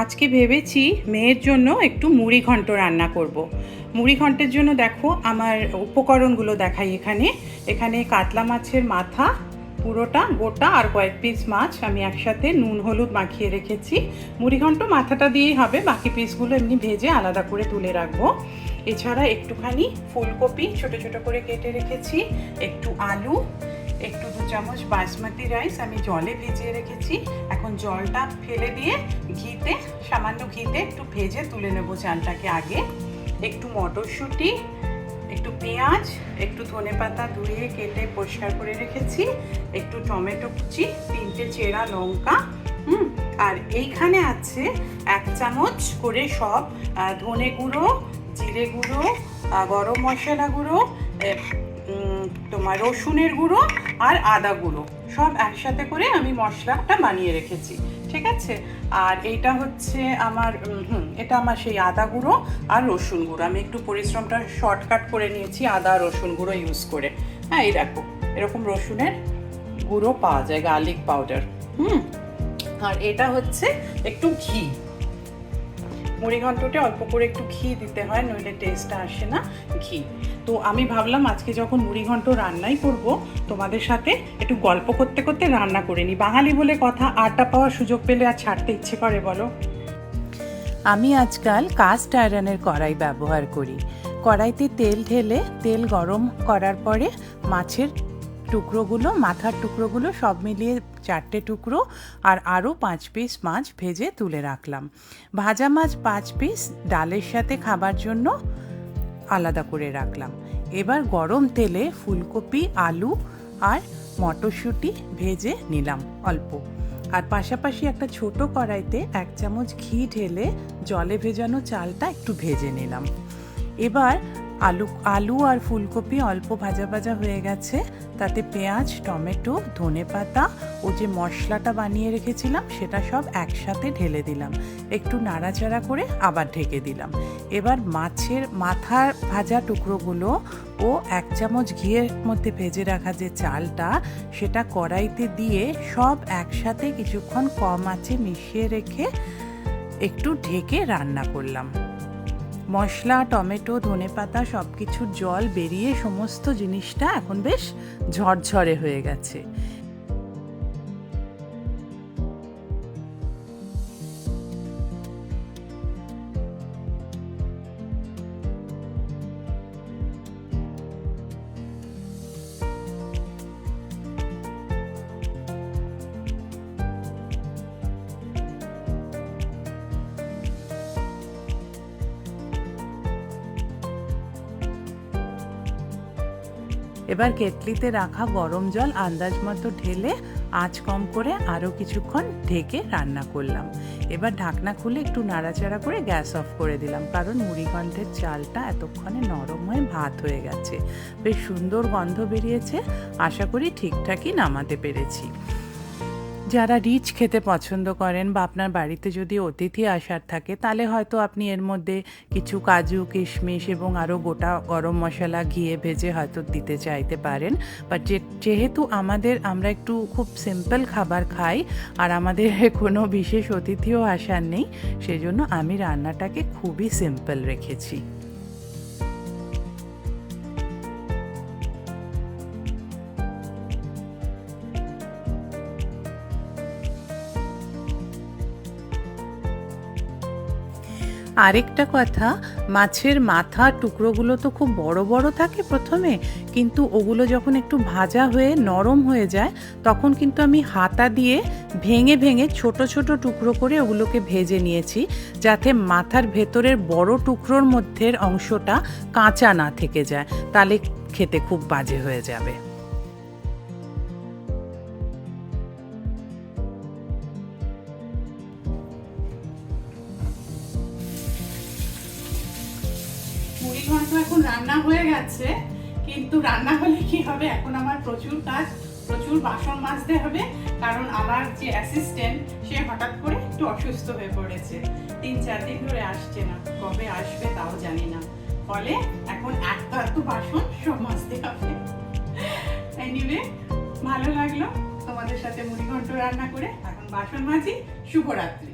আজকে ভেবেছি মেয়ের জন্য একটু মুড়ি ঘন্ট রান্না করব। মুড়ি ঘন্টের জন্য দেখো আমার উপকরণগুলো দেখাই এখানে। এখানে কাতলা মাছের মাথা, পুরোটা, গোটা আর কয়েক পিস মাছ আমি একসাথে নুন, হলুদ মাখিয়ে রেখেছি। মুড়ি ঘন্ট মাথাটা দিয়েই হবে, বাকি পিসগুলো এমনি ভেজে আলাদা করে তুলে রাখব। এছাড়া একটুখানি ফুলকপি ছোট ছোট করে কেটে রেখেছি, একটু আলু, একটু দু চামচ বাসমতি রাইস আমি জলে ভিজিয়ে রেখেছি। জলটা ফেলে দিয়ে ঘিতে, সামান্য ঘিতে একটু ভেজে তুলে নেব চালটাকে আগে। একটু মটরশুঁটি, একটু পেঁয়াজ, একটু ধনে পাতা ধুয়ে কেটে পরিষ্কার করে রেখেছি, একটু টমেটো কুচি, তিনটে চেরা লঙ্কা, হুম? আর এইখানে আছে এক চামচ করে সব ধনে গুঁড়ো, জিরে গুঁড়ো গরম মশলা গুঁড়ো তোমার রসুনের গুঁড়ো আর আদা গুঁড়ো। সব একসাথে করে আমি মশলাটা বানিয়ে রেখেছি, ঠিক আছে? আর এইটা হচ্ছে আমার হুম, এটা আমার সেই আদা গুঁড়ো আর রসুন গুঁড়ো। আমি একটু পরিশ্রমটা শর্টকাট করে নিয়েছি, আদা রসুন গুঁড়ো ইউজ করে। হ্যাঁ এই দেখো, এরকম রসুনের গুঁড়ো পাওয়া যায় গার্লিক পাউডার হুম? আর এটা হচ্ছে একটু ঘি। মুড়ি ঘন্টতে অল্প করে একটু ঘি দিতে হয়, নইলে টেস্টটা আসে না ঘি। তো আমি ভাবলাম আজকে যখন মুড়ি ঘন্ট রান্নাই করব, তোমাদের সাথে একটু গল্প করতে করতে রান্না করে নিই। বাঙালি বলে কথা আড্ডা পাওয়ার সুযোগ পেলে আর ছাড়তে ইচ্ছে করে, বলো। আমি আজকাল কাস্ট আয়রনের কড়াই ব্যবহার করি। কড়াইতে তেল ঢেলে তেল গরম করার পরে মাছের টুকরোগুলো, মাথার টুকরোগুলো সব মিলিয়ে চারটে টুকরো আর আরও পাঁচ পিস মাছ ভেজে তুলে রাখলাম। ভাজা মাছ পাঁচ পিস ডালের সাথে খাবার জন্য আলাদা করে রাখলাম। এবার গরম তেলে ফুলকপি, আলু আর মটরশুঁটি ভেজে নিলাম অল্প। আর পাশাপাশি একটা ছোট কড়াইতে এক চামচ ঘি ঢেলে জলে ভেজানো চালটা একটু ভেজে নিলাম। এবার আলু আলু আর ফুলকপি অল্প ভাজা ভাজা হয়ে গেছে। তাতে পেঁয়াজ, টমেটো, ধনে পাতা ও যে মশলাটা বানিয়ে রেখেছিলাম, সেটা সব একসাথে ঢেলে দিলাম। একটু নাড়াচাড়া করে আবার ঢেকে দিলাম। এবার মাছের, মাথার ভাজা টুকরোগুলো ও এক চামচ ঘিয়ের মধ্যে ভেজে রাখা যে চালটা, সেটা কড়াইতে দিয়ে সব একসাথে কিছুক্ষণ কম আঁচে মিশিয়ে রেখে একটু ঢেকে রান্না করলাম। মশলা টমেটো ধনেপাতা সব কিছুর জল বেরিয়ে সমস্ত জিনিসটা এখন বেশ ঝরঝরে হয়ে গেছে। এবার কেটলিতে রাখা গরম জল, আন্দাজ মতো ঢেলে আঁচ কম করে আরও কিছুক্ষণ ঢেকে রান্না করলাম। এবার ঢাকনা খুলে একটু নাড়াচাড়া করে গ্যাস অফ করে দিলাম, কারণ মুড়িঘণ্টের চালটা এতক্ষণে নরম হয়ে ভাত হয়ে গেছে। বেশ সুন্দর গন্ধ বেরিয়েছে, আশা করি ঠিকঠাকই নামাতে পেরেছি। যারা রিচ খেতে পছন্দ করেন বা আপনার বাড়িতে যদি অতিথি আসার থাকে, তাহলে হয়তো আপনি এর মধ্যে কিছু কাজু, কিশমিশ এবং আরও গোটা গরম মশলা, ঘিয়ে ভেজে হয়তো দিতে চাইতে পারেন। বাট যেহেতু আমাদের আমরা একটু খুব সিম্পল খাবার খাই আর আমাদের কোনো বিশেষ অতিথিও আসার নেই, সেজন্য আমি রান্নাটাকে খুবই সিম্পল রেখেছি। আরেকটা কথা, মাছের মাথা টুকরোগুলো তো খুব বড় বড় থাকে প্রথমে, কিন্তু ওগুলো যখন একটু ভাজা হয়ে নরম হয়ে যায়, তখন কিন্তু আমি হাতা দিয়ে ভেঙে ভেঙে ছোট ছোট টুকরো করে ওগুলোকে ভেজে নিয়েছি, যাতে মাথার ভেতরের বড় টুকরোর মধ্যের অংশটা কাঁচা না থেকে যায়, তাহলে খেতে খুব বাজে হয়ে যাবে। ঘন্ট এখন রান্না হয়ে গেছে, কিন্তু রান্না হলে কি হবে? এখন আমার প্রচুর কাজ, প্রচুর বাসন মাজতে হবে, কারণ আমার যে অ্যাসিস্ট্যান্ট সে হঠাৎ করে একটু অসুস্থ হয়ে পড়েছে। তিন, চার দিন ধরে আসছে না। কবে আসবে তাও জানি না। ফলে এখন এত এত বাসন সব মাজতে হবে। এনিওয়ে ভালো লাগল তোমাদের সাথে মুড়ি ঘন্ট রান্না করে। এখন বাসন মাজি, শুভরাত্রি।